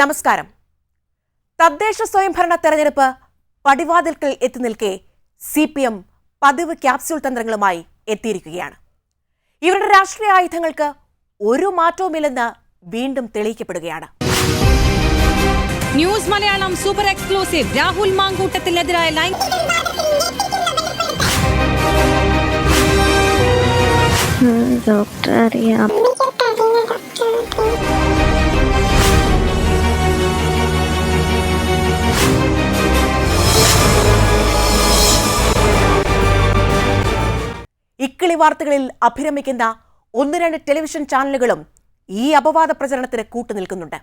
നമസ്കാരം. തദ്ദേശ സ്വയംഭരണ തെരഞ്ഞെടുപ്പ് പടിവാതിൽക്കൽ എത്തി നിൽക്കെ സി പി എം പതിവ് ക്യാപ്സ്യൂൾ തന്ത്രങ്ങളുമായി എത്തിയിരിക്കുകയാണ്. ഇവരുടെ രാഷ്ട്രീയ ആയുധങ്ങൾക്ക് ഒരു മാറ്റവുമില്ലെന്ന് വീണ്ടും തെളിയിക്കപ്പെടുകയാണ്. News Malayalam super exclusive Rahul മാങ്കൂട്ടത്തിനെതിരായ line doctor അറിയാം. ഇക്കിളി വാർത്തകളിൽ അഭിരമിക്കുന്ന ഒന്ന് രണ്ട് ടെലിവിഷൻ ചാനലുകളും ഈ അപവാദ പ്രചരണത്തിന് കൂട്ടുനിൽക്കുന്നുണ്ട്.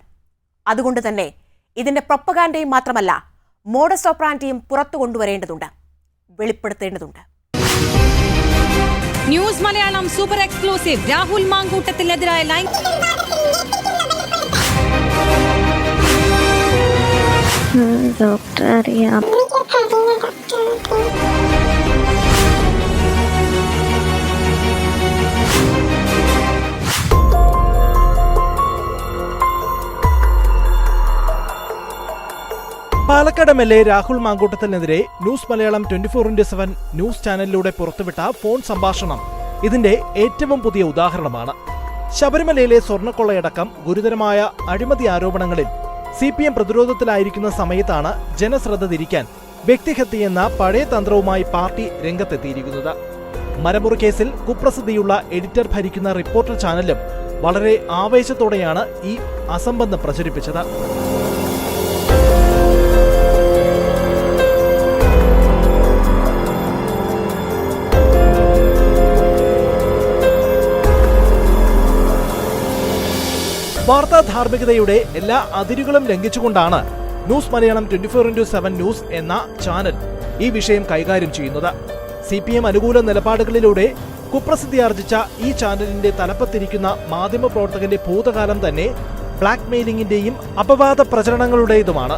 അതുകൊണ്ട് തന്നെ ഇതിന്റെ പ്രൊപ്പഗാൻഡയും മാത്രമല്ല മോഡസ് ഓപ്രാന്റിയും പുറത്തു കൊണ്ടുവരേണ്ടതുണ്ട് വെളിപ്പെടുത്തേണ്ടതുണ്ട്. News Malayalam super exclusive. Rahul മാങ്കൂട്ടത്തിനെതിരായ line doctor അറിയാം. Palakkad M L A Rahul മാങ്കൂട്ടത്തിനെതിരെ news Malayalam twenty four into seven news ചാനലിലൂടെ പുറത്തുവിട്ട ഫോൺ സംഭാഷണം. ഇതിന്റെ ഏറ്റവും പുതിയ ഉദാഹരണമാണ്. ശബരിമലയിലെ സ്വർണക്കൊള്ളയടക്കം ഗുരുതരമായ അഴിമതി ആരോപണങ്ങളിൽ സി പി എം പ്രതിരോധത്തിലായിരിക്കുന്ന സമയത്താണ് ജനശ്രദ്ധ തിരിക്കാൻ വ്യക്തിഹത്യയെന്ന പഴയ തന്ത്രവുമായി പാർട്ടി രംഗത്തെത്തിയിരിക്കുന്നത്. മരമുറി കേസിൽ കുപ്രസിദ്ധിയുള്ള എഡിറ്റർ ഭരിക്കുന്ന റിപ്പോർട്ടർ ചാനലും വളരെ ആവേശത്തോടെയാണ് ഈ അസംബന്ധം പ്രചരിപ്പിച്ചത്. വാർത്താ ധാർമ്മികതയുടെ എല്ലാ അതിരുകളും ലംഘിച്ചുകൊണ്ടാണ് news Malayalam twenty four into seven news എന്ന ചാനൽ ഈ വിഷയം കൈകാര്യം ചെയ്യുന്നത്. സി പി എം അനുകൂല നിലപാടുകളിലൂടെ കുപ്രസിദ്ധി ആർജിച്ച ഈ ചാനലിന്റെ തലപ്പത്തിരിക്കുന്ന മാധ്യമപ്രവർത്തകന്റെ ഭൂതകാലം തന്നെ ബ്ലാക്ക് മെയിലിംഗിന്റെയും അപവാദ പ്രചരണങ്ങളുടേതുമാണ്.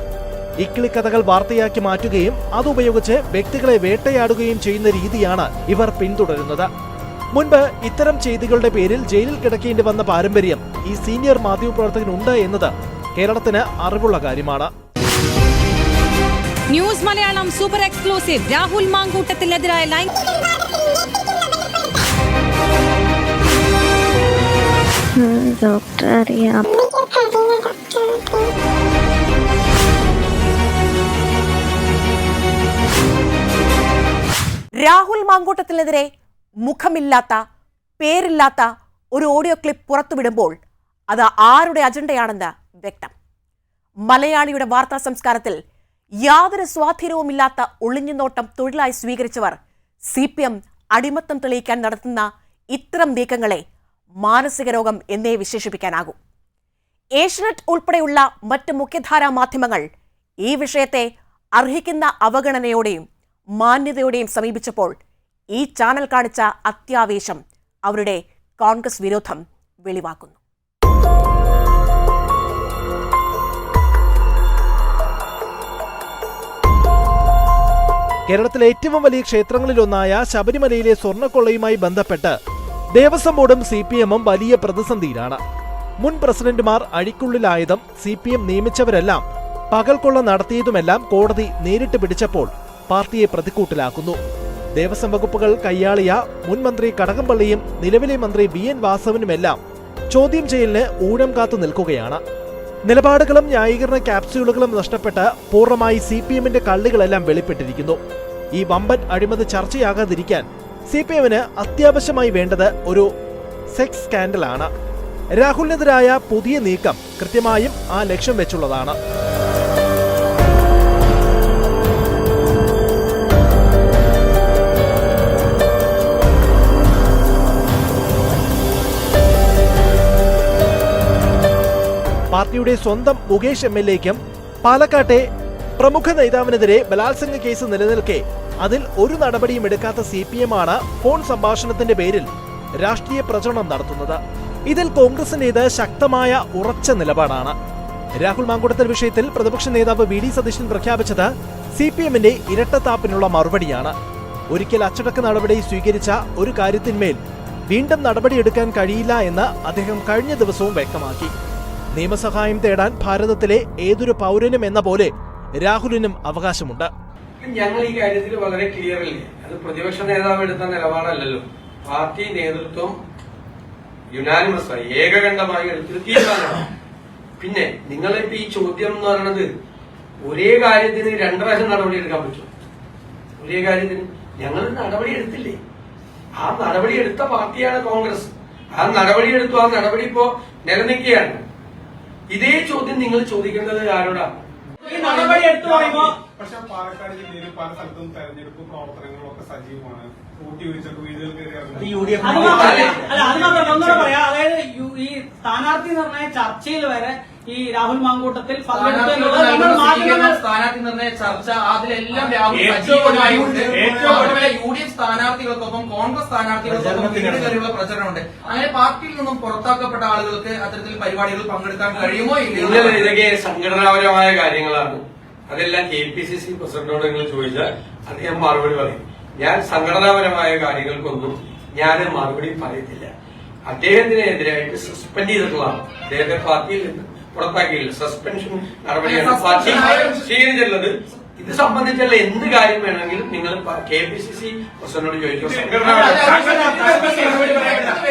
ഇക്കിളിക്കഥകൾ വാർത്തയാക്കി മാറ്റുകയും അതുപയോഗിച്ച് വ്യക്തികളെ വേട്ടയാടുകയും ചെയ്യുന്ന രീതിയാണ് ഇവർ പിന്തുടരുന്നത്. മുൻപ് ഇത്തരം ചെയ്തികളുടെ പേരിൽ ജയിലിൽ കിടക്കേണ്ടി വന്ന പാരമ്പര്യം ഈ സീനിയർ മാധ്യമപ്രവർത്തകനുണ്ട് എന്നത് കേരളത്തിന് അറിവുള്ള കാര്യമാണ്. News Malayalam super exclusive. Rahul മാങ്കൂട്ടത്തിനെതിരായ line doctor അറിയാം. രാഹുൽ മാങ്കൂട്ടത്തിനെതിരെ മുഖമില്ലാത്ത പേരില്ലാത്ത ഒരു ഓഡിയോ ക്ലിപ്പ് പുറത്തുവിടുമ്പോൾ അത് ആരുടെ അജണ്ടയാണെന്ന് വ്യക്തം. മലയാളിയുടെ വാർത്താ സംസ്കാരത്തിൽ യാതൊരു സ്വാധീനവുമില്ലാത്ത ഒളിഞ്ഞുനോട്ടം തൊഴിലായി സ്വീകരിച്ചവർ സി പി എം അടിമത്തം തെളിയിക്കാൻ നടത്തുന്ന ഇത്തരം നീക്കങ്ങളെ മാനസിക രോഗം എന്നേ വിശേഷിപ്പിക്കാനാകൂ. ഏഷ്യനെറ്റ് ഉൾപ്പെടെയുള്ള മറ്റ് മുഖ്യധാരാ മാധ്യമങ്ങൾ ഈ വിഷയത്തെ അർഹിക്കുന്ന അവഗണനയോടെയും മാന്യതയോടെയും സമീപിച്ചപ്പോൾ ഈ ചാനൽ കാണിച്ച അത്യാവേശം അവരുടെ കോൺഗ്രസ് വിരോധം വെളിവാക്കുന്നു. കേരളത്തിലെ ഏറ്റവും വലിയ ക്ഷേത്രങ്ങളിലൊന്നായ ശബരിമലയിലെ സ്വർണക്കൊള്ളയുമായി ബന്ധപ്പെട്ട് ദേവസ്വം ബോർഡും സി പി എമ്മും വലിയ പ്രതിസന്ധിയിലാണ്. മുൻ പ്രസിഡന്റുമാർ അഴിക്കുള്ളിലായതും സി പി എം നിയമിച്ചവരെല്ലാം പകൽക്കൊള്ള നടത്തിയതുമെല്ലാം കോടതി നേരിട്ട് പിടിച്ചപ്പോൾ പാർട്ടിയെ പ്രതിക്കൂട്ടിലാക്കുന്നു. ദേവസ്വം വകുപ്പുകൾ കൈയാളിയ മുൻ മന്ത്രി കടകംപള്ളിയും നിലവിലെ മന്ത്രി വി എൻ വാസവനുമെല്ലാം ചോദ്യം ചെയ്യലിന് ഊഴം കാത്തു നിൽക്കുകയാണ്. നിലപാടുകളും ന്യായീകരണ ക്യാപ്സ്യൂളുകളും നഷ്ടപ്പെട്ട് പൂർണമായി സി പി എമ്മിന്റെ കള്ളികളെല്ലാം വെളിപ്പെട്ടിരിക്കുന്നു. ഈ വമ്പൻ അഴിമതി ചർച്ചയാകാതിരിക്കാൻ സി പി എമ്മിന് അത്യാവശ്യമായി വേണ്ടത് ഒരു സെക്സ് സ്കാൻഡലാണ്. രാഹുലിനെതിരായ പുതിയ നീക്കം കൃത്യമായും ആ ലക്ഷ്യം വെച്ചുള്ളതാണ്. പാർട്ടിയുടെ സ്വന്തം മുകേഷ് എം എൽ എക്കും പാലക്കാട്ടെ പ്രമുഖ നേതാവിനെതിരെ ബലാത്സംഗ കേസ് നിലനിൽക്കെ. അതിൽ ഒരു നടപടിയും എടുക്കാത്ത സി പി എം ആണ് ഫോൺ സംഭാഷണത്തിന്റെ പേരിൽ രാഷ്ട്രീയ പ്രചരണം നടത്തുന്നത്. ഇതിൽ കോൺഗ്രസിന്റേത് ശക്തമായ ഉറച്ച നിലപാടാണ്. രാഹുൽ മാങ്കുടത്തൽ വിഷയത്തിൽ പ്രതിപക്ഷ നേതാവ് വി ഡി സതീശൻ പ്രഖ്യാപിച്ചത് സി പി എമ്മിന്റെ ഇരട്ടത്താപ്പിനുള്ള മറുപടിയാണ്. ഒരിക്കൽ അച്ചടക്ക നടപടി സ്വീകരിച്ച ഒരു കാര്യത്തിന്മേൽ വീണ്ടും നടപടിയെടുക്കാൻ കഴിയില്ല എന്ന് അദ്ദേഹം കഴിഞ്ഞ ദിവസവും വ്യക്തമാക്കി. നിയമസഹായം തേടാൻ ഭാരതത്തിലെ ഏതൊരു പൗരനും എന്ന പോലെ രാഹുലിനും അവകാശമുണ്ട്. ഞങ്ങൾ ഈ കാര്യത്തിൽ വളരെ ക്ലിയർ അല്ലേ? അത് പ്രതിപക്ഷ നേതാവ് എടുത്ത നിലപാടല്ലല്ലോ. പാർട്ടി നേതൃത്വം യുനാനിമസ് ആയി ഏകകണ്ഠമായി എടുത്തൊരു തീരുമാനമാണ്. പിന്നെ നിങ്ങളിപ്പോ ഈ ചോദ്യം എന്ന് പറയുന്നത് ഒരേ കാര്യത്തിന് രണ്ടു പ്രാവശ്യം നടപടി എടുക്കാൻ പറ്റും ഒരേ കാര്യത്തിന് ഞങ്ങൾ നടപടി എടുത്തില്ലേ? ആ നടപടി എടുത്ത പാർട്ടിയാണ് കോൺഗ്രസ്. ആ നടപടി എടുത്തു ആ നടപടി ഇപ്പോ നിലനിൽക്കുകയാണ്. ഇതേ ചോദ്യം നിങ്ങൾ ചോദിക്കേണ്ടത് ആരോടാ? ഈ നടപടി എടുത്തു പറയുമ്പോ പക്ഷെ പാലക്കാട് ജില്ലയിൽ പല സ്ഥലത്തും തെരഞ്ഞെടുപ്പ് പ്രവർത്തനങ്ങളും ഒക്കെ സജീവമാണ് അല്ല അത് മാത്രമല്ല. ഒന്നുകൂടെ പറയാം. അതായത് ഈ സ്ഥാനാർത്ഥി നിർണയ ചർച്ചയിൽ വരെ ഈ രാഹുൽ മാങ്കൂട്ടത്തിൽ സ്ഥാനാർത്ഥി നിർണയ ചർച്ച അതിലെല്ലാം രാഹുൽ യു ഡി എഫ് സ്ഥാനാർത്ഥികൾക്കൊപ്പം കോൺഗ്രസ് സ്ഥാനാർത്ഥികൾക്കൊപ്പം വീട് കയറിയുള്ള പ്രചരണമുണ്ട്. അങ്ങനെ പാർട്ടിയിൽ നിന്നും പുറത്താക്കപ്പെട്ട ആളുകൾക്ക് അത്തരത്തിൽ പരിപാടികൾ പങ്കെടുക്കാൻ കഴിയുമോ ഇല്ല ഇതൊക്കെ സംഘടനാപരമായ കാര്യങ്ങളാണ്. അതെല്ലാം കെ പി സി സി പ്രസിഡന്റിനോട് നിങ്ങൾ ചോദിച്ചാൽ അദ്ദേഹം മറുപടി പറയും. ഞാൻ സംഘടനാപരമായ കാര്യങ്ങൾക്കൊന്നും ഞാൻ മറുപടി പറയത്തില്ല. അദ്ദേഹത്തിനെതിരായിട്ട് സസ്പെൻഡ് ചെയ്തിട്ടുള്ളതാണ്. അദ്ദേഹത്തെ പാർട്ടിയിൽ നിന്ന്. പുറത്താക്കിയില്ല സസ്പെൻഷൻ നടപടിയാണ്. പാർട്ടി സ്വീകരിച്ചിട്ടുള്ളത് ഇത് സംബന്ധിച്ചുള്ള എന്ത് കാര്യം വേണമെങ്കിലും നിങ്ങൾ കെ പി സി സി പ്രസിഡന്റിനോട് ചോദിച്ചു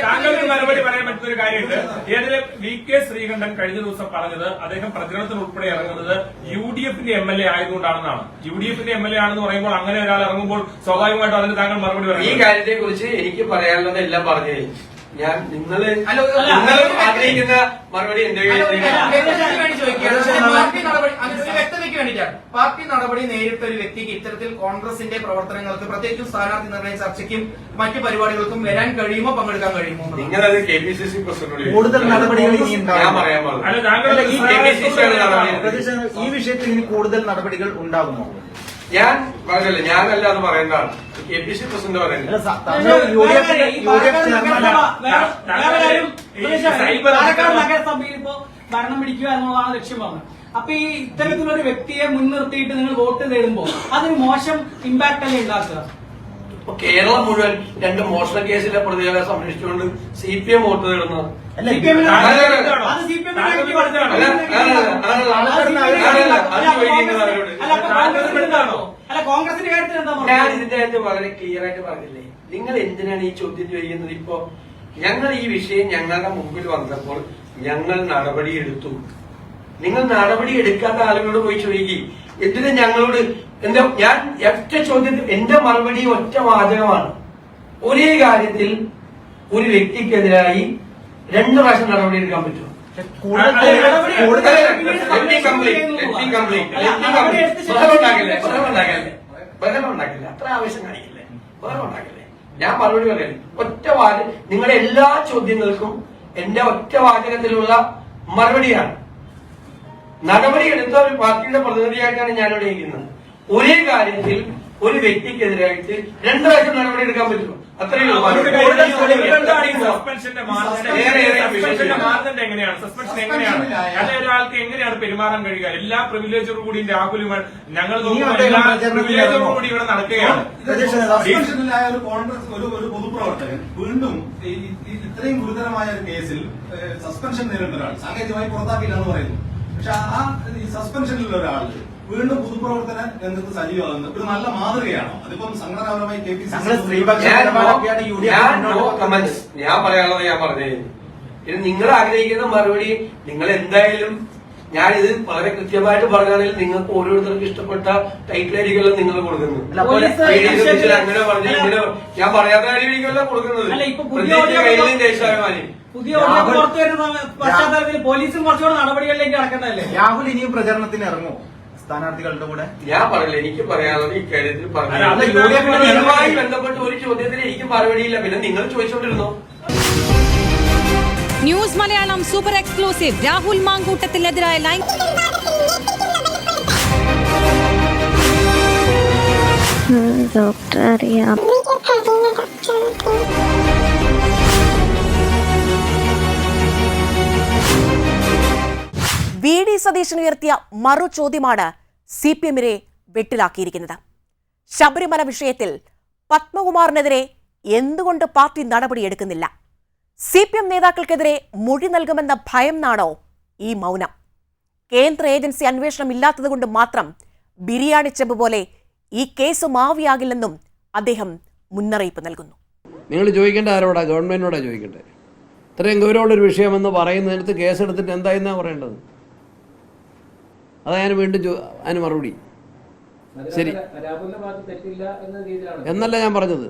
താങ്കൾക്ക് മറുപടി പറയാൻ പറ്റുന്ന ഒരു കാര്യമുണ്ട്. ഏതിലെ വി കെ ശ്രീകണ്ഠൻ കഴിഞ്ഞ ദിവസം പറഞ്ഞത് അദ്ദേഹം പ്രചരണത്തിൽ ഉൾപ്പെടെ ഇറങ്ങുന്നത് യു ഡി എഫിന്റെ എം എൽ എ ആയതുകൊണ്ടാണെന്നാണ്. യു ഡി എഫിന്റെ എം എൽ എ ആണെന്ന് പറയുമ്പോൾ അങ്ങനെ ഒരാൾ ഇറങ്ങുമ്പോൾ സ്വാഭാവികമായിട്ടും അതിന് താങ്കൾ മറുപടി ഈ പറയും കാര്യത്തെ കുറിച്ച് എനിക്ക് പറയാനുള്ളത് എല്ലാം പറഞ്ഞു കഴിഞ്ഞു. ഞാൻ നിങ്ങൾ നിങ്ങൾ ആഗ്രഹിക്കുന്ന മറുപടി എന്റെ വ്യക്തതയ്ക്ക് പാർട്ടി നടപടി വേണ്ടിയിട്ടാണ്. പാർട്ടി നേരിട്ട ഒരു വ്യക്തിക്ക് ഇത്തരത്തിൽ കോൺഗ്രസിന്റെ പ്രവർത്തനങ്ങൾക്ക് പ്രത്യേകിച്ചും സ്ഥാനാർത്ഥി നിർണയ ചർച്ചയ്ക്കും മറ്റു പരിപാടികൾക്കും വരാൻ കഴിയുമോ പങ്കെടുക്കാൻ കഴിയുമോ. നിങ്ങളത് കെ പി സി സി കൂടുതൽ നടപടികൾ ഇനി ഈ വിഷയത്തിൽ ഇനി കൂടുതൽ നടപടികൾ ഉണ്ടാകുമോ? ഞാൻ പറഞ്ഞില്ല ഞാനല്ല അത് പറയേണ്ടതാണ്. പി സി പ്രസിഡന്റ് പാലക്കാട് നഗരസഭയിൽ ഇപ്പോ ഭരണം പിടിക്കുക എന്നുള്ളതാണ് ലക്ഷ്യം പറഞ്ഞത് അപ്പൊ ഈ ഇത്തരത്തിലുള്ള ഒരു വ്യക്തിയെ മുൻനിർത്തിയിട്ട് നിങ്ങൾ വോട്ട് തേടുമ്പോ അതിന് മോശം ഇമ്പാക്ട് അല്ലേ ഉണ്ടാക്കുക ഇപ്പൊ കേരളം മുഴുവൻ രണ്ട് മോഷണ കേസിലെ പ്രതികളെ സംരക്ഷിച്ചുകൊണ്ട് സി പി എം വോട്ട് തേടുന്നത് അല്ല, കോൺഗ്രസിന്റെ കാര്യത്തിൽ എന്താ ഞാൻ ഇതിന്റെ അകത്ത് വളരെ ക്ലിയർ ആയിട്ട് പറഞ്ഞില്ലേ? നിങ്ങൾ എന്തിനാണ് ഈ ചോദ്യം ചോദിക്കുന്നത് ഇപ്പോ? ഞങ്ങൾ ഈ വിഷയം ഞങ്ങളുടെ മുമ്പിൽ വന്നപ്പോൾ ഞങ്ങൾ നടപടി എടുത്തു. നിങ്ങൾ നടപടി എടുക്കാത്ത ആളുകളോട് പോയി ചോദിക്കും. എന്തിനും ഞങ്ങളോട്? എന്താ ഞാൻ ഒറ്റ ചോദ്യത്തിൽ എന്റെ മറുപടി ഒറ്റ വാചകമാണ്. ഒരേ കാര്യത്തിൽ ഒരു വ്യക്തിക്കെതിരായി രണ്ട് പ്രാവശ്യം നടപടി എടുക്കാൻ പറ്റുമോ? അത്ര കാണിക്കില്ലേ ഞാൻ മറുപടി പറയുന്നത് ഒറ്റ വാചക നിങ്ങളുടെ എല്ലാ ചോദ്യങ്ങൾക്കും എന്റെ ഒറ്റ വാചകത്തിലുള്ള മറുപടിയാണ് നടപടി എടുത്ത ഒരു പാർട്ടിയുടെ പ്രതിനിധിയായിട്ടാണ് ഞാനിവിടെ ഇരിക്കുന്നത് ഒരേ കാര്യത്തിൽ ഒരു വ്യക്തിക്കെതിരായിട്ട് രണ്ടു പ്രാവശ്യം നടപടി എടുക്കാൻ പറ്റുമോ? അത്രയേ മാനദണ്ഡം? എങ്ങനെയാണ്? സസ്പെൻഷൻ എങ്ങനെയാണ്? അല്ലെ ഒരാൾക്ക് എങ്ങനെയാണ് പെരുമാറാൻ കഴിയുക? എല്ലാ പ്രിവിലേജും കൂടി രാഹുലും ഞങ്ങൾ എല്ലാ കൂടി ഇവിടെ നടക്കുകയാണ്. സസ്പെൻഷനിലായ ഒരു കോൺഗ്രസ് ഒരു ഒരു പൊതുപ്രവർത്തകൻ വീണ്ടും ഇത്രയും ഗുരുതരമായ ഒരു കേസിൽ സസ്പെൻഷൻ നേരിടുന്ന ഒരാൾ സാങ്കേതികമായി പുറത്താക്കില്ല എന്ന് പറയുന്നു. പക്ഷെ ആ സസ്പെൻഷനിലുള്ള ഒരാൾ വീണ്ടും പൊതുപ്രവർത്തന രംഗത്ത് സജീവമാകുന്നത് ഒരു നല്ല മാതൃകയാണോ. അതിപ്പം സംഘടനാപരമായി കെ പി സി സ്ത്രീപക്ഷ ഞാൻ പറയാനുള്ളത് ഞാൻ പറഞ്ഞു. ഇനി ഇത് നിങ്ങൾ ആഗ്രഹിക്കുന്ന മറുപടി നിങ്ങൾ എന്തായാലും ഞാൻ ഇത് വളരെ കൃത്യമായിട്ട് പറഞ്ഞാണെങ്കിൽ നിങ്ങൾക്ക് ഓരോരുത്തർക്കും ഇഷ്ടപ്പെട്ട ടൈറ്റിൽ ആയിരിക്കുമല്ലോ നിങ്ങൾ കൊടുക്കുന്നു അല്ല, പോലീസ് ഈ അങ്ങനെ പറഞ്ഞു ഇങ്ങനെ ഞാൻ പറയാത്ത കാര്യമായിരിക്കുമല്ലോ കൊടുക്കുന്നത്. അല്ല ഇപ്പൊ പുതിയ പ്രത്യേകിച്ച് ഓഡിയോ കയ്യിലും ദേശാഭിമാനി. രാഹുൽ- പോലീസും കുറച്ചുകൂടെ നടപടികളിലേക്ക് കടക്കേണ്ടതല്ലേ? രാഹുൽ ഇനിയും പ്രചരണത്തിന് ഇറങ്ങുമോ? സ്ഥാനാർത്ഥികളുടെ കൂടെ? ഞാൻ പറയില്ല എനിക്ക് പറയാനുള്ളത് ഇക്കാര്യത്തിൽ പറഞ്ഞു ബന്ധപ്പെട്ട് ഒരു ചോദ്യത്തിന് എനിക്ക് മറുപടിയില്ല. പിന്നെ നിങ്ങൾ ചോദിച്ചോണ്ടിരുന്നോ? News Malayalam super exclusive. Rahul മാങ്കൂട്ടത്തിനെതിരായ line doctor അറിയാം. വി ഡി സതീശൻ ഉയർത്തിയ മറു ചോദ്യമാണ് സി പി എമ്മിനെ വെട്ടിലാക്കിയിരിക്കുന്നത്. ശബരിമല വിഷയത്തിൽ പത്മകുമാറിനെതിരെ എന്തുകൊണ്ട് പാർട്ടി നടപടിയെടുക്കുന്നില്ല? സി പി എം നേതാക്കൾക്കെതിരെ മൊഴി നൽകുമെന്ന ഭയം നാണോ ഈ മൗനം? കേന്ദ്ര ഏജൻസി അന്വേഷണം ഇല്ലാത്തതുകൊണ്ട് മാത്രം ബിരിയാണി ചെമ്പ് പോലെ ഈ കേസ് മാവിയാകില്ലെന്നും അദ്ദേഹം മുന്നറിയിപ്പ് നൽകുന്നു. നിങ്ങൾ ചോദിക്കേണ്ട ആരോടാ? ഗവൺമെന്റിനോടാ ചോദിക്കേണ്ടത്? ഇത്രയും ഗൗരവമുള്ളൊരു വിഷയമെന്ന് പറയുന്നതിനകത്ത് കേസെടുത്തിട്ട് എന്തായെന്നാ പറയേണ്ടത്? അതാ ഞാൻ വീണ്ടും അതിന് മറുപടി. ശരി. എന്നല്ല ഞാൻ പറഞ്ഞത്.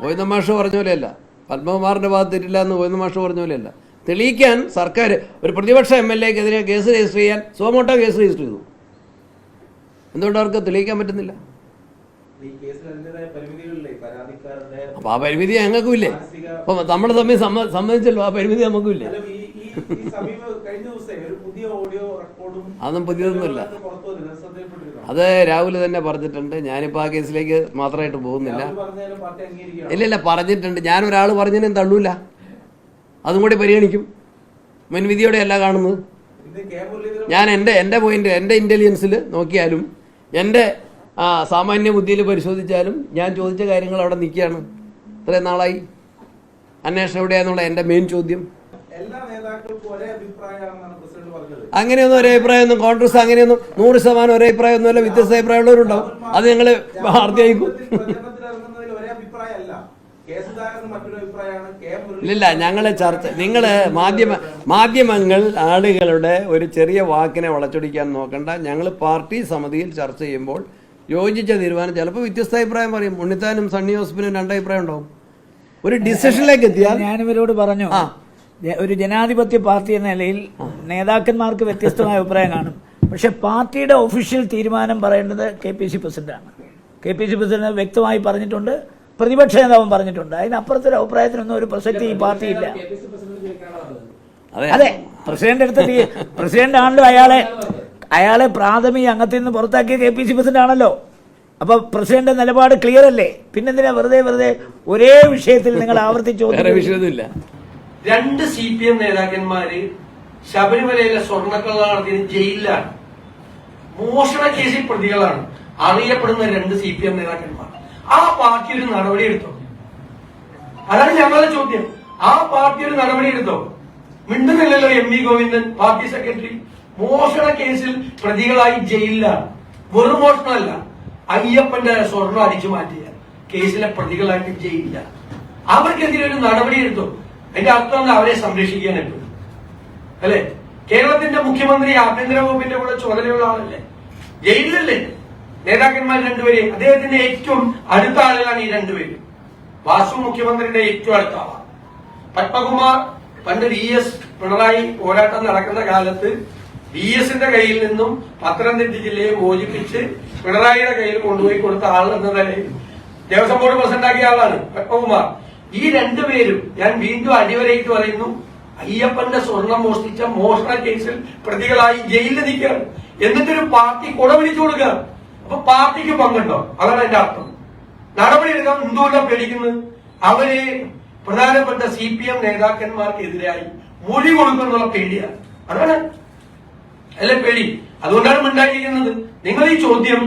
ഗോവിന്ദ മാഷ് പറഞ്ഞ പോലെയല്ല. പത്മകുമാറിന്റെ ഭാഗത്ത് തെറ്റില്ല എന്ന് ഗോവിന്ദ മാഷ് പറഞ്ഞ പോലെയല്ല. തെളിയിക്കാൻ സർക്കാർ ഒരു പ്രതിപക്ഷ എം എൽ എക്കെതിരെ കേസ് രജിസ്റ്റർ ചെയ്യാൻ സോമോട്ടോ കേസ് രജിസ്റ്റർ ചെയ്തു. എന്തുകൊണ്ട് അവർക്ക് തെളിയിക്കാൻ പറ്റുന്നില്ല? അപ്പൊ ആ പരിമിതി ഞങ്ങൾക്കും ഇല്ലേ? അപ്പൊ നമ്മൾ തമ്മിൽ സംബന്ധിച്ചല്ലോ ആ പരിമിതി നമുക്കും ഇല്ലേ അല്ല, ഈ ഈ ഈ സമീപ കഴിഞ്ഞ ദിവസേ ഒരു പുതിയ ഓഡിയോ റെക്കോർഡും അതൊന്നും പുതിയതൊന്നുമില്ല. അത് രാഹുൽ തന്നെ പറഞ്ഞിട്ടുണ്ട് ഞാനിപ്പോൾ ആ കേസിലേക്ക് മാത്രമായിട്ട് പോകുന്നില്ല. ഇല്ല ഇല്ല പറഞ്ഞിട്ടുണ്ട്. ഞാൻ ഒരാൾ പറഞ്ഞതിനും തള്ളൂല. അതും കൂടി പരിഗണിക്കും. മുൻവിധിയോടെ അല്ല കാണുന്നത്. ഞാൻ എന്റെ എന്റെ പോയിന്റ് എന്റെ ഇന്റലിജൻസിൽ നോക്കിയാലും എന്റെ ആ സാമാന്യ ബുദ്ധിയിൽ പരിശോധിച്ചാലും ഞാൻ ചോദിച്ച കാര്യങ്ങൾ അവിടെ നിൽക്കുകയാണ്. ഇത്രയും നാളായി. അന്വേഷണം എവിടെയാന്നുള്ള എന്റെ മെയിൻ ചോദ്യം. എല്ലാ നേതാക്കൾക്കും ഒരേ പറഞ്ഞത് അങ്ങനെയൊന്നും ഒരു അഭിപ്രായമൊന്നും കോൺഗ്രസ് അങ്ങനെയൊന്നും നൂറ് ശതമാനം ഒരേ അഭിപ്രായമൊന്നുമല്ല വ്യത്യസ്ത അഭിപ്രായമുള്ളവരുണ്ടാവും. അത് ഞങ്ങൾ ആർത്തിയായിക്കും ഇല്ല ഞങ്ങൾ ചർച്ച നിങ്ങൾ മാധ്യമ മാധ്യമങ്ങൾ ആളുകളുടെ ഒരു ചെറിയ വാക്കിനെ വളച്ചൊടിക്കാൻ നോക്കണ്ട. ഞങ്ങൾ പാർട്ടി സമിതിയിൽ ചർച്ച ചെയ്യുമ്പോൾ യോജിച്ച തീരുമാനം ചിലപ്പോൾ വ്യത്യസ്ത അഭിപ്രായം പറയും. ഉണ്ണിത്താനും സണ്ണി ജോസഫിനും രണ്ടഭിപ്രായം ഉണ്ടാവും. ഒരു ഡിസിഷനിലേക്ക് എത്തിയാൽ ഞാനിവരോട് പറഞ്ഞു. ആ. ഒരു ജനാധിപത്യ പാർട്ടി എന്ന നിലയിൽ നേതാക്കന്മാർക്ക് വ്യത്യസ്തമായ അഭിപ്രായം കാണും. പക്ഷെ പാർട്ടിയുടെ ഒഫീഷ്യൽ തീരുമാനം പറയേണ്ടത് കെ പി സി പ്രസിഡന്റാണ്. കെ പി സി പ്രസിഡന്റ് വ്യക്തമായി പറഞ്ഞിട്ടുണ്ട് പ്രതിപക്ഷ നേതാവും പറഞ്ഞിട്ടുണ്ട്. അതിനപ്പുറത്തൊരു അഭിപ്രായത്തിനൊന്നും ഒരു പ്രസക്തി ഈ പാർട്ടിയില്ല അതെ. അതെ. പ്രസിഡന്റ് എടുത്ത പ്രസിഡന്റ് ആണല്ലോ അയാളെ. അയാളെ പ്രാഥമിക അംഗത്തിൽ നിന്ന് പുറത്താക്കിയ കെ പി സി പ്രസിഡന്റ് ആണല്ലോ. അപ്പൊ പ്രസിഡന്റ് നിലപാട് ക്ലിയർ അല്ലേ? പിന്നെന്തിനാ വെറുതെ വെറുതെ ഒരേ വിഷയത്തിൽ നിങ്ങൾ ആവർത്തിച്ചു? വിഷയമൊന്നുമില്ല. രണ്ട് സി പി എം നേതാക്കന്മാര് ശബരിമലയിലെ സ്വർണക്കള്ള നടത്തിയത് ജയിലിലാണ്. മോഷണ കേസിൽ പ്രതികളാണ്. അറിയപ്പെടുന്ന രണ്ട് സി പി എം നേതാക്കന്മാർ. ആ പാർട്ടി ഒരു നടപടി എടുത്തോ? അതാണ് ഞങ്ങളുടെ ചോദ്യം. ആ പാർട്ടി ഒരു നടപടി എടുത്തോ? മിണ്ടുന്നില്ലല്ലോ M V Govindan party secretary. മോഷണ കേസിൽ പ്രതികളായി ജയിലിലാണ്. വെറും മോഷണമല്ല. അയ്യപ്പന്റെ സ്വർണം അടിച്ചു മാറ്റിയ കേസിലെ പ്രതികളായിട്ട് ജയിലില്ല അവർക്കെതിരെ ഒരു നടപടി എടുത്തോ? അതിന്റെ അർത്ഥം നമ്മൾ അവരെ സംരക്ഷിക്കാൻ എപ്പോഴും അല്ലെ? കേരളത്തിന്റെ മുഖ്യമന്ത്രി ആഭ്യന്തര വകുപ്പിന്റെ കൂടെ ചുമതലയുള്ള ആളല്ലേ? ജയിലിലല്ലേ? നേതാക്കന്മാർ രണ്ടുപേരെയും അദ്ദേഹത്തിന്റെ ഏറ്റവും അടുത്ത ആളുകളാണ് ഈ രണ്ടുപേരും. വാസു മുഖ്യമന്ത്രിയുടെ ഏറ്റവും അടുത്ത ആളാണ് പത്മകുമാർ പണ്ട് വി എസ് പിണറായി പോരാട്ടം നടക്കുന്ന കാലത്ത് വി എസിന്റെ കയ്യിൽ നിന്നും പത്തനംതിട്ട ജില്ലയെ മോചിപ്പിച്ച് പിണറായിയുടെ കയ്യിൽ കൊണ്ടുപോയി കൊടുത്ത ആൾ എന്ന നിലയിൽ ദേവസ്വം ബോർഡ് പ്രസിഡന്റാക്കിയ ആളാണ് പത്മകുമാർ. ഈ രണ്ടുപേരും ഞാൻ വീണ്ടും അടിവരയിട്ട് പറയുന്നു അയ്യപ്പന്റെ സ്വർണം മോഷ്ടിച്ച മോഷണ കേസിൽ പ്രതികളായി ജയിലിൽ നിൽക്കുകയാണ്. എന്നിട്ടൊരു പാർട്ടി കൊട വിളിച്ചു കൊടുക്കുക. അപ്പൊ പാർട്ടിക്ക് പങ്കുണ്ടോ? അതാണ് എന്റെ അർത്ഥം. നടപടി എടുക്കാൻ എന്തുകൊണ്ടാണ് പേടിക്കുന്നത്? അവർ പ്രധാനപ്പെട്ട സി പി എം നേതാക്കന്മാർക്കെതിരായി മൊഴി കൊടുക്കുന്നുള്ള പേടിയാണ് അതാണ്. അല്ലെ പേടി? അതുകൊണ്ടാണ് മിണ്ടായിരിക്കുന്നത് നിങ്ങൾ ഈ ചോദ്യം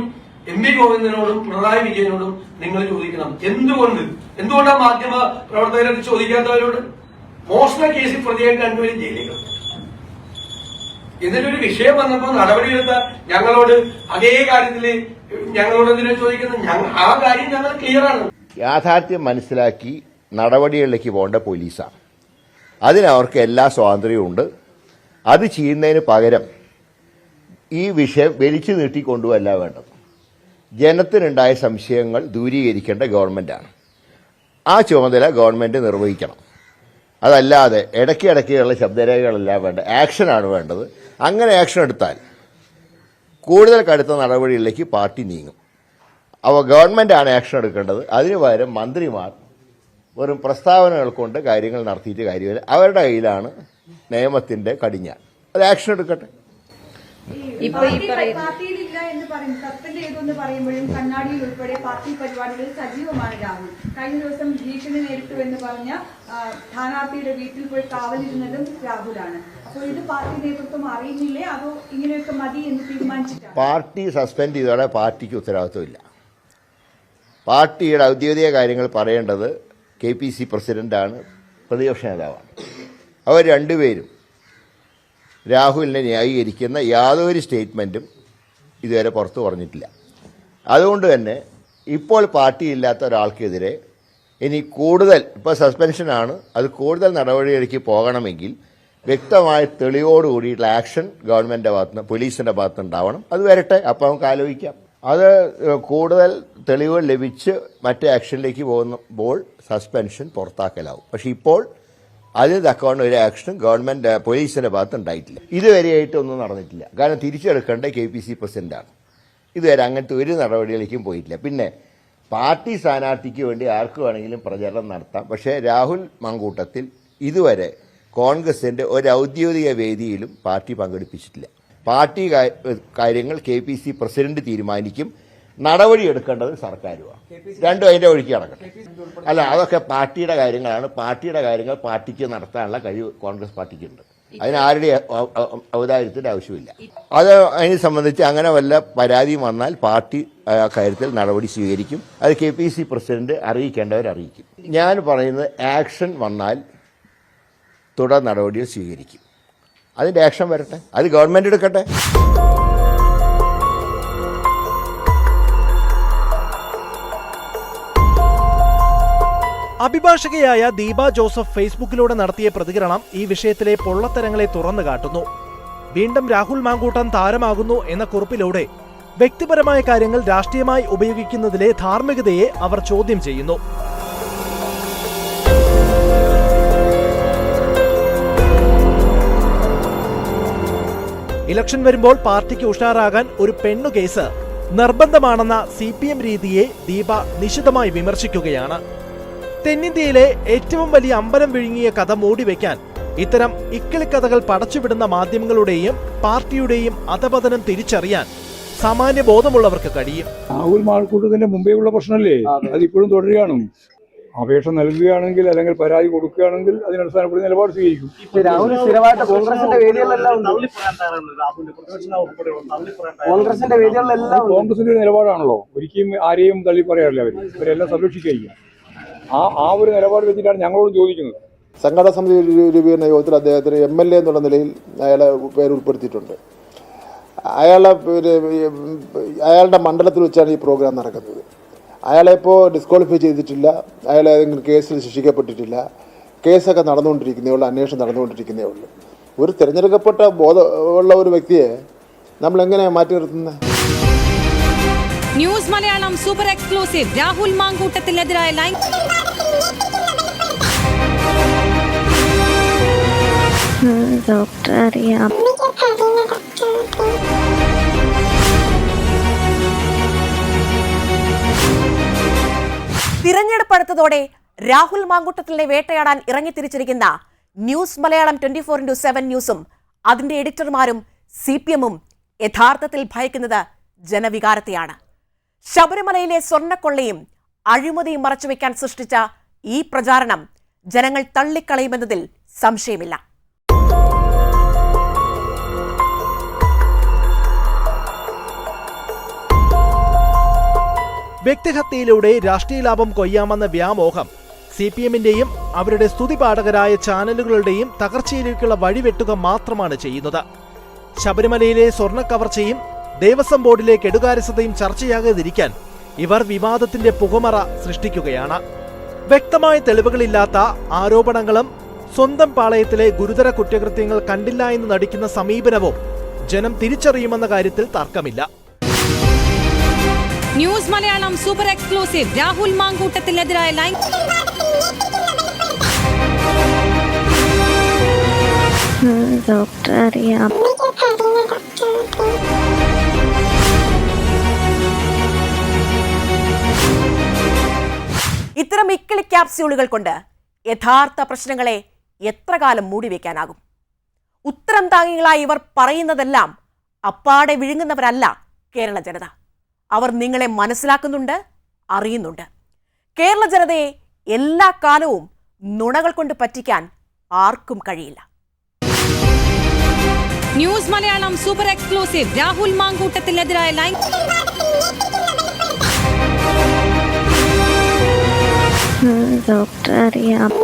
എം വി ഗോവിന്ദനോടും പിണറായി വിജയനോടും നിങ്ങൾ ചോദിക്കണം. എന്തുകൊണ്ട്? എന്തുകൊണ്ടാണ് മാധ്യമ പ്രവർത്തകരെ ചോദിക്കാത്തവരോട്? മോഷണ കേസിൽ പ്രതിയായിട്ട് രണ്ടുപേരും ജയിലിൽ എന്നിട്ടൊരു വിഷയം വന്നപ്പോൾ നടപടിയെടുത്ത ഞങ്ങളോട് അതേ കാര്യത്തിൽ ഞങ്ങളോട് എന്തിനാ ചോദിക്കുന്നത്? ആ കാര്യം ഞങ്ങൾ ക്ലിയർ ആണ്. യാഥാർത്ഥ്യം മനസ്സിലാക്കി നടപടികളിലേക്ക് പോകേണ്ട പോലീസാണ്. അതിനവർക്ക് എല്ലാ സ്വാതന്ത്ര്യവും ഉണ്ട്. അത് ചെയ്യുന്നതിന് പകരം ഈ വിഷയം വലിച്ചു നീട്ടിക്കൊണ്ടുവല്ല വേണ്ടത്. ജനത്തിനുണ്ടായ സംശയങ്ങൾ ദൂരീകരിക്കേണ്ട ഗവൺമെന്റാണ് ആ ചുമതല ഗവൺമെന്റ് നിർവഹിക്കണം. അതല്ലാതെ ഇടയ്ക്ക് ഇടയ്ക്കുള്ള ശബ്ദരേഖകളല്ല വേണ്ട. ആക്ഷനാണ് വേണ്ടത്. അങ്ങനെ ആക്ഷൻ എടുത്താൽ കൂടുതൽ കടുത്ത നടപടികളിലേക്ക് പാർട്ടി നീങ്ങും. അപ്പോൾ ഗവൺമെന്റാണ് ആക്ഷൻ എടുക്കേണ്ടത്. അതിനു പകരം മന്ത്രിമാർ വെറും പ്രസ്താവനകൾ കൊണ്ട് കാര്യങ്ങൾ നടത്തിയിട്ട് കാര്യമില്ല. അവരുടെ കയ്യിലാണ് നിയമത്തിന്റെ കടിഞ്ഞാൻ അത് ആക്ഷൻ എടുക്കട്ടെ. ഈ എന്ന് പറയും സസ്പെൻഡ് ചെയ്തു എന്ന് പറയുമ്പോഴും കണ്ണാടിയിൽ ഉൾപ്പെടെ പാർട്ടി പരിപാടികളിൽ സജീവമാണ് രാഹുൽ. കഴിഞ്ഞ ദിവസം ഭീഷണി നേരിട്ടു എന്ന് പറഞ്ഞ സ്ഥാനാർത്ഥിയുടെ വീട്ടിൽ പോയി കാവലിരുന്നതും രാഹുലാണ്. അപ്പോൾ ഇത് പാർട്ടി നേതൃത്വം അറിയുന്നില്ലേ? അതോ ഇങ്ങനെയൊക്കെ മതി എന്ന് തീരുമാനിച്ചിട്ടാണ്? പാർട്ടി സസ്പെൻഡ് ചെയ്തോടെ പാർട്ടിക്ക് ഉത്തരവാദിത്വമില്ല പാർട്ടിയുടെ ഔദ്യോഗിക കാര്യങ്ങൾ പറയേണ്ടത് കെ പി സി പ്രസിഡന്റാണ് പ്രതിപക്ഷ നേതാവാണ്. അവർ രണ്ടുപേരും രാഹുലിനെ ന്യായീകരിക്കുന്ന യാതൊരു സ്റ്റേറ്റ്മെന്റും ഇതുവരെ പുറത്തു പറഞ്ഞിട്ടില്ല. അതുകൊണ്ട് തന്നെ ഇപ്പോൾ പാർട്ടി പാർട്ടിയില്ലാത്ത ഒരാൾക്കെതിരെ ഇനി കൂടുതൽ ഇപ്പോൾ സസ്പെൻഷനാണ് അത് കൂടുതൽ നടപടിയിലേക്ക് പോകണമെങ്കിൽ വ്യക്തമായ തെളിവോടുകൂടിയിട്ടുള്ള ആക്ഷൻ ഗവൺമെന്റിന്റെ ഭാഗത്തുനിന്ന് പോലീസിന്റെ ഭാഗത്ത് ഉണ്ടാവണം. അത് വരട്ടെ അപ്പോൾ നമുക്ക് ആലോചിക്കാം. അത് കൂടുതൽ തെളിവുകൾ ലഭിച്ച് മറ്റേ ആക്ഷനിലേക്ക് പോകുമ്പോൾ സസ്പെൻഷൻ പുറത്താക്കലാവും. പക്ഷേ ഇപ്പോൾ അതിന് തക്കവണ്ണം ഒരു ആക്ഷനും ഗവൺമെന്റ് പോലീസിന്റെ ഭാഗത്ത് ഉണ്ടായിട്ടില്ല ഇതുവരെയായിട്ട് ഒന്നും നടന്നിട്ടില്ല. കാരണം തിരിച്ചെടുക്കേണ്ട കെ പി സി പ്രസിഡന്റാണ്. ഇതുവരെ അങ്ങനത്തെ ഒരു നടപടികളിലേക്കും പോയിട്ടില്ല. പിന്നെ പാർട്ടി സ്ഥാനാർത്ഥിക്ക് വേണ്ടി ആർക്ക് വേണമെങ്കിലും പ്രചരണം നടത്താം. പക്ഷേ രാഹുൽ മങ്കൂട്ടത്തിൽ ഇതുവരെ കോൺഗ്രസിന്റെ ഒരു ഔദ്യോഗിക വേദിയിലും പാർട്ടി പങ്കെടുപ്പിച്ചിട്ടില്ല. പാർട്ടി കാര്യങ്ങൾ കെ പി സി പ്രസിഡന്റ് തീരുമാനിക്കും. നടപടിയെടുക്കേണ്ടത് സർക്കാരുമാണ് രണ്ടും അതിന്റെ ഒഴുക്കി നടക്കട്ടെ. അല്ല അതൊക്കെ പാർട്ടിയുടെ കാര്യങ്ങളാണ്. പാർട്ടിയുടെ കാര്യങ്ങൾ പാർട്ടിക്ക് നടത്താനുള്ള കഴിവ് കോൺഗ്രസ് പാർട്ടിക്കുണ്ട്. അതിന് ആരുടെ ഔ- ഔ- ഔദാര്യത്തിന്റെ ആവശ്യമില്ല. അത് അതിനെ സംബന്ധിച്ച് അങ്ങനെ വല്ല പരാതിയും വന്നാൽ പാർട്ടി കാര്യത്തിൽ നടപടി സ്വീകരിക്കും. അത് കെ പി സി പ്രസിഡന്റ് അറിയിക്കേണ്ടവർ അറിയിക്കും. ഞാൻ പറയുന്നത് ആക്ഷൻ വന്നാൽ തുടർ നടപടികൾ സ്വീകരിക്കും. അതിന്റെ ആക്ഷൻ വരട്ടെ. അത് ഗവൺമെന്റ് എടുക്കട്ടെ. അഭിഭാഷകയായ ദീപ ജോസഫ് ഫേസ്ബുക്കിലൂടെ നടത്തിയ പ്രതികരണം ഈ വിഷയത്തിലെ പൊള്ളത്തരങ്ങളെ തുറന്നു കാട്ടുന്നു. വീണ്ടും രാഹുൽ മാങ്കൂട്ടം താരമാകുന്നു എന്ന കുറിപ്പിലൂടെ വ്യക്തിപരമായ കാര്യങ്ങൾ രാഷ്ട്രീയമായി ഉപയോഗിക്കുന്നതിലെ ധാർമ്മികതയെ അവർ ചോദ്യം ചെയ്യുന്നു. ഇലക്ഷൻ വരുമ്പോൾ പാർട്ടിക്ക് ഉഷാറാകാൻ ഒരു പെണ്ണു കേസ് നിർബന്ധമാണെന്ന സി പി എം രീതിയെ ദീപ നിശിതമായി വിമർശിക്കുകയാണ്. തെന്നിന്ത്യയിലെ ഏറ്റവും വലിയ അമ്പലം വിഴുങ്ങിയ കഥ മൂടിവെക്കാൻ ഇത്തരം ഇക്കിളിക്കഥകൾ പടച്ചുവിടുന്ന മാധ്യമങ്ങളുടെയും പാർട്ടിയുടെയും അധപതനം തിരിച്ചറിയാൻ സാമാന്യ ബോധമുള്ളവർക്ക് കഴിയും. രാഹുൽ മാൾക്കൂട്ടത്തിന്റെ മുമ്പേ ഉള്ള പ്രശ്നമല്ലേ അതിപ്പോഴും തുടരുകയാണ്. അപേക്ഷ നൽകുകയാണെങ്കിൽ അല്ലെങ്കിൽ പരാതി കൊടുക്കുകയാണെങ്കിൽ അതിനടിസ്ഥാനപ്പെടുത്തി നിലപാട് സ്വീകരിക്കും. കോൺഗ്രസിന്റെ ഒരു നിലപാടാണല്ലോ. ഒരിക്കലും ആരെയും തള്ളി പറയാറില്ല അവർ ഇവരെല്ലാം സംരക്ഷിക്കുക ആ ആ ഒരു നിലപാട് വെച്ചിട്ടാണ് ഞങ്ങളോട് ചോദിക്കുന്നത്. സംഘടനാ സമിതി രൂപീകരണ യോഗത്തിൽ അദ്ദേഹത്തിന് എം എൽ എ എന്നുള്ള നിലയിൽ അയാളെ പേര് ഉൾപ്പെടുത്തിയിട്ടുണ്ട്. അയാളെ അയാളുടെ മണ്ഡലത്തിൽ വെച്ചാണ് ഈ പ്രോഗ്രാം നടക്കുന്നത്. അയാളെ ഇപ്പോൾ ഡിസ്ക്വാളിഫൈ ചെയ്തിട്ടില്ല. അയാളെ ഏതെങ്കിലും കേസിൽ ശിക്ഷിക്കപ്പെട്ടിട്ടില്ല. കേസൊക്കെ നടന്നുകൊണ്ടിരിക്കുന്നേ ഉള്ളൂ അന്വേഷണം നടന്നുകൊണ്ടിരിക്കുന്നേ ഉള്ളൂ. ഒരു തിരഞ്ഞെടുക്കപ്പെട്ട ബോധമുള്ള ഒരു വ്യക്തിയെ നമ്മൾ എങ്ങനെയാണ് മാറ്റി നിർത്തുന്നത് news Malayalam super exclusive. Rahul മാങ്കൂട്ടത്തിനെതിരായ line doctor അറിയാം. തിരഞ്ഞെടുപ്പ് അടുത്തതോടെ രാഹുൽ മാങ്കൂട്ടത്തിനെ വേട്ടയാടാൻ ഇറങ്ങിത്തിരിച്ചിരിക്കുന്ന news Malayalam twenty four into seven ന്യൂസും അതിന്റെ എഡിറ്റർമാരും സി പി എമ്മും യഥാർത്ഥത്തിൽ ഭയക്കുന്നത് ജനവികാരത്തെയാണ്. ശബരിമലയിലെ സ്വർണക്കൊള്ളയും അഴിമതിയും മറച്ചുവെക്കാൻ സൃഷ്ടിച്ച ഈ പ്രചാരണം ജനങ്ങൾ തള്ളിക്കളയുമെന്നതിൽ സംശയമില്ല. വ്യക്തിഹത്യയിലൂടെ രാഷ്ട്രീയ ലാഭം കൊയ്യാമെന്ന വ്യാമോഹം സി പി എമ്മിന്റെയും അവരുടെ സ്തുതിപാഠകരായ ചാനലുകളുടെയും തകർച്ചയിലേക്കുള്ള വഴിവെട്ടുക മാത്രമാണ് ചെയ്യുന്നത്. ശബരിമലയിലെ സ്വർണ കവർച്ചയും ദേവസ്വം ബോർഡിലെ കെടുകാര്യസ്ഥതയും ചർച്ചയാകാതിരിക്കാൻ ഇവർ വിവാദത്തിന്റെ പുകമറ സൃഷ്ടിക്കുകയാണ്. വ്യക്തമായ തെളിവുകളില്ലാത്ത ആരോപണങ്ങളും സ്വന്തം പാളയത്തിലെ ഗുരുതര കുറ്റകൃത്യങ്ങൾ കണ്ടില്ല എന്ന് നടിക്കുന്ന സമീപനവും ജനം തിരിച്ചറിയുമെന്ന കാര്യത്തിൽ തർക്കമില്ല. News Malayalam super exclusive. Rahul മാങ്കൂട്ടത്തിനെതിരായ line doctor അറിയാം. ഇത്തരം ഇക്കിളി ക്യാപ്സ്യൂളുകൾ കൊണ്ട് യഥാർത്ഥ പ്രശ്നങ്ങളെ എത്ര കാലം മൂടിവെക്കാനാകും ഉത്തരം താങ്ങികളായി ഇവർ പറയുന്നതെല്ലാം അപ്പാടെ വിഴുങ്ങുന്നവരല്ല കേരള ജനത. അവർ നിങ്ങളെ മനസ്സിലാക്കുന്നുണ്ട് അറിയുന്നുണ്ട്. കേരള ജനതയെ എല്ലാ കാലവും നുണകൾ കൊണ്ട് പറ്റിക്കാൻ ആർക്കും കഴിയില്ല. News Malayalam super exclusive Rahul മാങ്കൂട്ടത്തിനെതിരായ line 음, 넉다리 아프.